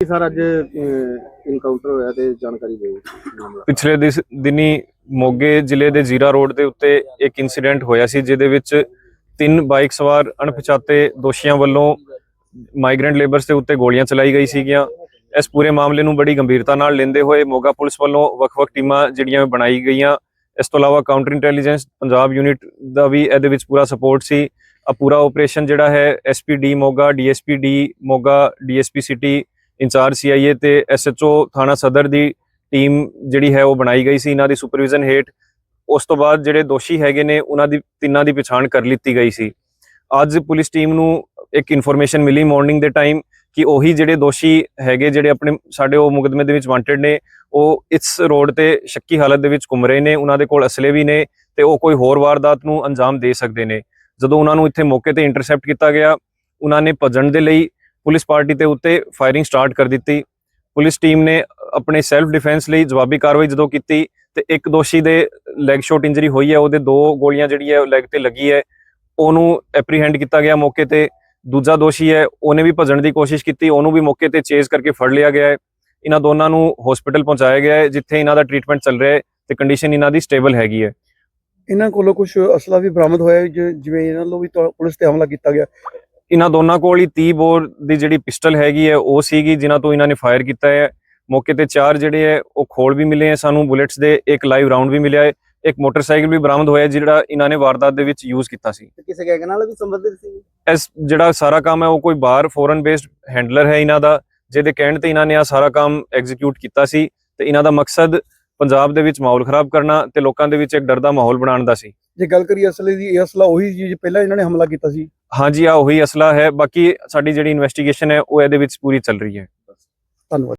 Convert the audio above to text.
ਕੀ sir ਅੱਜ encounter ਹੋਇਆ ਤੇ ਜਾਣਕਾਰੀ ਦਿਓ। ਮਾਮਲਾ ਪਿਛਲੇ ਦਿਸ- ਦਿਨੀ ਮੋਗੇ ਜ਼ਿਲ੍ਹੇ ਦੇ ਜ਼ੀਰਾ ਰੋਡ ਦੇ ਉੱਤੇ ਇੱਕ ਇਨਸੀਡੈਂਟ ਹੋਇਆ ਸੀ ਜਿਹਦੇ ਵਿੱਚ ਤਿੰਨ ਬਾਈਕ ਸਵਾਰ ਅਣਪਛਾਤੇ ਦੋਸ਼ੀਆਂ ਵੱਲੋਂ ਮਾਈਗ੍ਰੈਂਟ ਲੇਬਰਸ ਦੇ ਉੱਤੇ ਗੋਲੀਆਂ ਚਲਾਈ ਗਈ ਸੀਗੀਆਂ। ਇਸ ਪੂਰੇ ਮਾਮਲੇ ਨੂੰ ਬੜੀ ਗੰਭੀਰਤਾ ਨਾਲ ਲੈਂਦੇ ਹੋਏ ਮੋਗਾ ਪੁਲਿਸ ਵੱਲੋਂ ਵੱਖ-ਵੱਖ ਟੀਮਾਂ ਜਿਹੜੀਆਂ ਬਣਾਈ ਗਈਆਂ। ਇਸ ਤੋਂ ਇਲਾਵਾ ਕਾਊਂਟਰ ਇੰਟੈਲੀਜੈਂਸ ਪੰਜਾਬ ਯੂਨਿਟ ਦਾ ਵੀ ਇਹਦੇ ਵਿੱਚ ਪੂਰਾ ਸਪੋਰਟ ਸੀ। ਪੂਰਾ ਆਪਰੇਸ਼ਨ ਜਿਹੜਾ ਹੈ SPD Moga DSPD Moga DSP city incharge CIA ਤੇ ਐਸਐਚਓ ਥਾਣਾ ਸਦਰ ਦੀ ਟੀਮ ਜਿਹੜੀ ਹੈ ਉਹ ਬਣਾਈ ਗਈ ਸੀ। ਇਹਨਾਂ ਦੀ ਸੁਪਰਵਿਜ਼ਨ ਹੇਠ ਉਸ ਤੋਂ ਬਾਅਦ ਜਿਹੜੇ ਦੋਸ਼ੀ ਹੈਗੇ ਨੇ, ਉਹਨਾਂ ਦੀ ਤਿੰਨਾਂ ਦੀ ਪਛਾਣ ਕਰ ਲਿੱਤੀ ਗਈ ਸੀ। ਅੱਜ ਪੁਲਿਸ ਟੀਮ ਨੂੰ ਇੱਕ ਇਨਫੋਰਮੇਸ਼ਨ ਮਿਲੀ ਮਾਰਨਿੰਗ ਦੇ ਟਾਈਮ ਕਿ ਉਹੀ ਜਿਹੜੇ ਦੋਸ਼ੀ ਹੈਗੇ ਜਿਹੜੇ ਆਪਣੇ, ਸਾਡੇ ਉਹ ਮੁਕਦਮੇ ਦੇ ਵਿੱਚ ਵਾਂਟਡ ਨੇ, ਉਹ ਇਸ ਰੋਡ ਤੇ ਸ਼ੱਕੀ ਹਾਲਤ ਦੇ ਵਿੱਚ ਘੁੰਮ ਰਹੇ ਨੇ, ਉਹਨਾਂ ਦੇ ਕੋਲ ਅਸਲੇ ਵੀ ਨੇ ਤੇ ਉਹ ਕੋਈ ਹੋਰ ਵਾਰਦਾਤ ਨੂੰ ਅੰਜਾਮ ਦੇ ਸਕਦੇ ਨੇ। ਜਦੋਂ ਉਹਨਾਂ ਨੂੰ ਇੱਥੇ ਮੌਕੇ ਤੇ ਇੰਟਰਸੈਪਟ ਕੀਤਾ ਗਿਆ, ਉਹਨਾਂ ਨੇ ਭੱਜਣ ਦੇ ਲਈ ਪੁਲਿਸ ਪਾਰਟੀ ਦੇ ਉੱਤੇ ਫਾਇਰਿੰਗ ਸਟਾਰਟ ਕਰ ਦਿੱਤੀ। ਪੁਲਿਸ ਟੀਮ ਨੇ ਆਪਣੇ ਸੈਲਫ ਡਿਫੈਂਸ ਲਈ ਜਵਾਬੀ ਕਾਰਵਾਈ ਜਦੋਂ ਕੀਤੀ ਤੇ ਇੱਕ ਦੋਸ਼ੀ ਦੇ ਲੈਗ ਸ਼ਾਟ ਇੰਜਰੀ ਹੋਈ ਹੈ, ਉਹਦੇ ਦੋ ਗੋਲੀਆਂ ਜਿਹੜੀ ਹੈ ਲੈਗ ਤੇ ਲੱਗੀ ਹੈ। ਉਹਨੂੰ ਐਪਰੀਹੈਂਡ ਕੀਤਾ ਗਿਆ ਮੌਕੇ ਤੇ। ਦੂਜਾ ਦੋਸ਼ੀ ਹੈ, ਉਹਨੇ ਵੀ ਭੱਜਣ ਦੀ ਕੋਸ਼ਿਸ਼ ਕੀਤੀ, ਉਹਨੂੰ ਵੀ ਮੌਕੇ ਤੇ ਚੇਜ਼ ਕਰਕੇ ਫੜ ਲਿਆ ਗਿਆ ਹੈ। ਇਹਨਾਂ ਦੋਨਾਂ ਨੂੰ ਹਸਪੀਟਲ ਪਹੁੰਚਾਇਆ ਗਿਆ ਹੈ, ਜਿੱਥੇ ਇਹਨਾਂ ਦਾ ਟ੍ਰੀਟਮੈਂਟ ਚੱਲ ਰਿਹਾ ਹੈ ਤੇ ਕੰਡੀਸ਼ਨ ਇਹਨਾਂ ਦੀ ਸਟੇਬਲ ਹੈਗੀ ਹੈ। ਇਹਨਾਂ ਕੋਲੋਂ ਕੁਝ ਅਸਲਾ ਵੀ ਬਰਾਮਦ ਹੋਇਆ ਹੈ, ਜ- ਜਿਵੇਂ ਇਹਨਾਂ ਵੱਲੋਂ ਵੀ ਤੁਹਾ- ਪੁਲਿਸ ਤੇ ਹਮਲਾ ਕੀਤਾ ਗਿਆ। ਇਹਨਾਂ ਦੋਨਾਂ ਕੋਲ ਹੀ 30 ਬੋਰ ਦੀ ਜਿਹੜੀ ਪਿਸਟਲ ਹੈਗੀ ਹੈ ਉਹ ਸੀਗੀ ਜਿਨ੍ਹਾਂ ਤੋਂ ਇਹਨਾਂ ਨੇ ਫਾਇਰ ਕੀਤਾ ਹੈ। ਮੌਕੇ ਤੇ ਚਾਰ ਜਿਹੜੇ ਹੈ ਉਹ ਖੋਲ ਵੀ ਮਿਲੇ ਹੈ। ਸਾਨੂੰ ਬੁਲੇਟਸ ਦੇ ਇੱਕ ਲਾਈਵ ਰਾਉਂਡ ਵੀ ਮਿਲਿਆ ਹੈ। ਇੱਕ ਮੋਟਰਸਾਈਕਲ ਵੀ ਬਰਾਮਦ ਹੋਇਆ ਜਿਹੜਾ ਇਹਨਾਂ ਨੇ ਵਾਰਦਾਤ ਦੇ ਵਿੱਚ ਯੂਜ਼ ਕੀਤਾ ਸੀ। ਕਿਸੇ ਗੈਂਗ ਨਾਲ ਵੀ ਸੰਬੰਧਿਤ ਸੀ? ਇਸ ਜਿਹੜਾ ਸਾਰਾ ਕੰਮ ਹੈ ਉਹ ਕੋਈ ਬਾਹਰ ਫੋਰਨ ਬੇਸਡ ਹੈਂਡਲਰ ਹੈ ਇਹਨਾਂ ਦਾ ਜਿਹਦੇ ਕਹਿਣ ਤੇ ਇਹਨਾਂ ਨੇ ਆ ਸਾਰਾ ਕੰਮ ਐਗਜ਼ੀਕਿਊਟ ਕੀਤਾ ਸੀ। ਤੇ ਇਹਨਾਂ ਦਾ ਮਕਸਦ ਪੰਜਾਬ ਦੇ ਵਿੱਚ ਮਾਹੌਲ ਖਰਾਬ ਕਰਨਾ ਤੇ ਲੋਕਾਂ ਦੇ ਵਿੱਚ ਇੱਕ ਡਰ ਦਾ ਮਾਹੌਲ ਬਣਾਉਣ ਦਾ ਸੀ। ਜੇ ਗੱਲ ਕਰੀਏ ਅਸਲੇ ਦੀ ਇਹ ਅਸਲਾ ਉਹੀ ਚੀਜ਼ ਪਹਿਲਾਂ ਇਹਨਾਂ ਨੇ ਹਮਲਾ ਕੀਤਾ ਸੀ। ਹਾਂਜੀ ਆ ਉਹੀ ਅਸਲਾ ਹੈ। ਬਾਕੀ ਸਾਡੀ ਜਿਹੜੀ ਇਨਵੈਸਟੀਗੇਸ਼ਨ ਹੈ ਉਹ ਇਹਦੇ ਵਿੱਚ ਪੂਰੀ ਚੱਲ ਰਹੀ ਹੈ। ਧੰਨਵਾਦ।